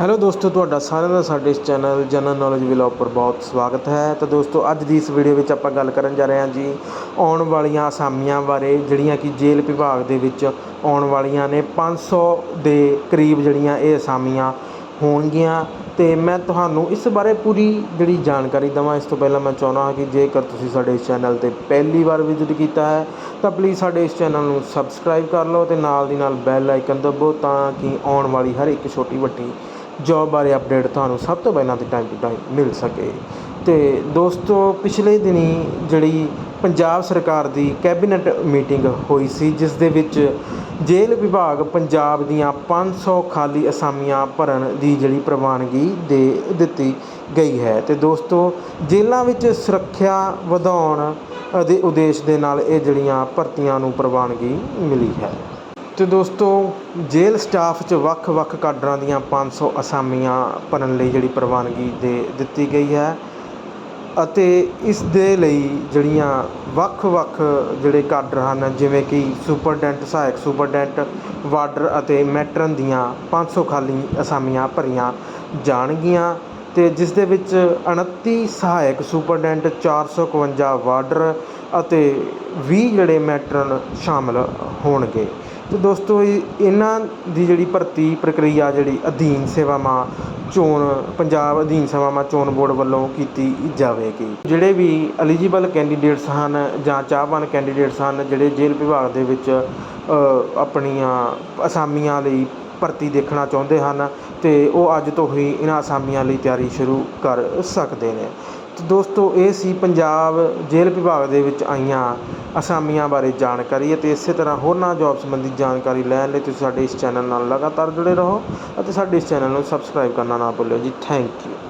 Hello ਦੋਸਤੋ, ਤੁਹਾਡਾ ਸਾਰਿਆਂ ਦਾ ਸਾਡੇ ਇਸ ਚੈਨਲ ਜਨਰਲ ਨੌਲੇਜ ਵਲੌਗ ਪਰ ਬਹੁਤ ਸਵਾਗਤ ਹੈ। ਤਾਂ ਦੋਸਤੋ, ਅੱਜ ਦੀ ਇਸ ਵੀਡੀਓ ਵਿੱਚ ਆਪਾਂ ਗੱਲ ਕਰਨ ਜਾ ਰਹੇ ਹਾਂ ਜੀ ਆਉਣ ਵਾਲੀਆਂ ਅਸਾਮੀਆਂ ਬਾਰੇ, ਜਿਹੜੀਆਂ ਕਿ ਜੇਲ੍ਹ ਵਿਭਾਗ ਦੇ ਵਿੱਚ ਆਉਣ ਵਾਲੀਆਂ ਨੇ। 500 ਦੇ ਕਰੀਬ ਜਿਹੜੀਆਂ ਇਹ ਅਸਾਮੀਆਂ ਹੋਣਗੀਆਂ। ਤੇ ਮੈਂ ਤੁਹਾਨੂੰ ਇਸ ਬਾਰੇ ਪੂਰੀ ਜਿਹੜੀ ਜਾਣਕਾਰੀ ਦਵਾਂ, ਇਸ ਤੋਂ ਪਹਿਲਾਂ ਮੈਂ ਚਾਹੁੰਦਾ ਹਾਂ ਕਿ ਜੇਕਰ ਤੁਸੀਂ ਸਾਡੇ ਇਸ ਚੈਨਲ ਤੇ ਪਹਿਲੀ ਵਾਰ ਵਿਜ਼ਿਟ ਕੀਤਾ ਹੈ, ਤਾਂ ਪਲੀਜ਼ ਸਾਡੇ ਇਸ ਚੈਨਲ ਨੂੰ ਸਬਸਕ੍ਰਾਈਬ ਕਰ ਲਓ ਤੇ ਨਾਲ ਦੀ ਨਾਲ ਬੈਲ ਆਈਕਨ ਦਬਾਓ ਤਾਂ ਕਿ ਆਉਣ ਵਾਲੀ ਹਰ ਇੱਕ ਛੋਟੀ ਵੱਡੀ ਜੋਬ ਬਾਰੇ ਅਪਡੇਟ ਤੁਹਾਨੂੰ ਸਭ ਤੋਂ ਪਹਿਲਾਂ ਤੇ ਟਾਈਮ ਟੂ ਟਾਈਮ ਮਿਲ ਸਕੇ। ਅਤੇ ਦੋਸਤੋ, ਪਿਛਲੇ ਦਿਨੀ ਜਿਹੜੀ ਪੰਜਾਬ ਸਰਕਾਰ ਦੀ ਕੈਬਨਿਟ ਮੀਟਿੰਗ ਹੋਈ ਸੀ, ਜਿਸ ਦੇ ਵਿੱਚ ਜੇਲ੍ਹ ਵਿਭਾਗ ਪੰਜਾਬ ਦੀਆਂ ਪੰਜ ਸੌ ਖਾਲੀ ਅਸਾਮੀਆਂ ਭਰਨ ਦੀ ਜਿਹੜੀ ਪ੍ਰਵਾਨਗੀ ਦੇ ਦਿੱਤੀ ਗਈ ਹੈ। ਅਤੇ ਦੋਸਤੋ, ਜੇਲ੍ਹਾਂ ਵਿੱਚ ਸੁਰੱਖਿਆ ਵਧਾਉਣ ਦੇ ਉਦੇਸ਼ ਦੇ ਨਾਲ ਇਹ ਜਿਹੜੀਆਂ ਭਰਤੀਆਂ ਨੂੰ ਪ੍ਰਵਾਨਗੀ ਮਿਲੀ ਹੈ। ਤੇ ਦੋਸਤੋ, ਜੇਲ੍ਹ ਸਟਾਫ 'ਚ ਵੱਖ-ਵੱਖ ਕਾਡਰਾਂ ਦੀਆਂ 500 ਅਸਾਮੀਆਂ ਭਰਨ ਲਈ ਜਿਹੜੀ ਪ੍ਰਵਾਨਗੀ ਦੇ ਦਿੱਤੀ ਗਈ ਹੈ ਅਤੇ ਇਸ ਦੇ ਲਈ ਜਿਹੜੀਆਂ ਵੱਖ-ਵੱਖ ਜਿਹੜੇ ਕਾਡਰ ਹਨ, ਜਿਵੇਂ ਕਿ ਸੁਪਰਡੈਂਟ, ਸਹਾਇਕ ਸੁਪਰਡੈਂਟ, ਵਾਰਡਰ ਅਤੇ ਮੈਟਰਨ ਦੀਆਂ 500 ਖਾਲੀ ਅਸਾਮੀਆਂ ਭਰੀਆਂ ਜਾਣਗੀਆਂ। ਅਤੇ ਜਿਸ ਦੇ ਵਿੱਚ 29 ਸਹਾਇਕ ਸੁਪਰਡੈਂਟ 451 ਵਾਰਡਰ ਅਤੇ ਵੀਹ ਜਿਹੜੇ ਮੈਟਰਨ ਸ਼ਾਮਿਲ ਹੋਣਗੇ। ਅਤੇ ਦੋਸਤੋ, ਇਹ- ਇਹਨਾਂ ਦੀ ਜਿਹੜੀ ਭਰਤੀ ਪ੍ਰਕਿਰਿਆ ਜਿਹੜੀ ਅਧੀਨ ਸੇਵਾਵਾਂ ਚੋਣ, ਪੰਜਾਬ ਅਧੀਨ ਸੇਵਾਵਾਂ ਚੋਣ ਬੋਰਡ ਵੱਲੋਂ ਕੀਤੀ ਜਾਵੇਗੀ। ਜਿਹੜੇ ਵੀ ਐਲੀਜੀਬਲ ਕੈਂਡੀਡੇਟਸ ਹਨ ਜਾਂ ਚਾਹਵਾਨ ਕੈਂਡੀਡੇਟਸ ਹਨ, ਜਿਹੜੇ ਜੇਲ੍ਹ ਵਿਭਾਗ ਦੇ ਵਿੱਚ ਆਪਣੀਆਂ ਅਸਾਮੀਆਂ ਲਈ ਭਰਤੀ ਦੇਖਣਾ ਚਾਹੁੰਦੇ ਹਨ ਅਤੇ ਉਹ ਅੱਜ ਤੋਂ ਹੀ ਇਹਨਾਂ ਅਸਾਮੀਆਂ ਲਈ ਤਿਆਰੀ ਸ਼ੁਰੂ ਕਰ ਸਕਦੇ ਨੇ। ਅਤੇ ਦੋਸਤੋ, ਇਹ ਸੀ ਪੰਜਾਬ ਜੇਲ੍ਹ ਵਿਭਾਗ ਦੇ ਵਿੱਚ ਆਈਆਂ ਅਸਾਮੀਆਂ ਬਾਰੇ ਜਾਣਕਾਰੀ ਅਤੇ ਇਸੇ ਤਰ੍ਹਾਂ ਹੋਰਨਾਂ ਜੋਬ ਸੰਬੰਧੀ ਜਾਣਕਾਰੀ ਲੈਣ ਲਈ ਤੁਸੀਂ ਸਾਡੇ ਇਸ ਚੈਨਲ ਨਾਲ ਲਗਾਤਾਰ ਜੁੜੇ ਰਹੋ ਅਤੇ ਸਾਡੇ ਇਸ ਚੈਨਲ ਨੂੰ ਸਬਸਕ੍ਰਾਈਬ ਕਰਨਾ ਨਾ ਭੁੱਲਿਓ ਜੀ। Thank you.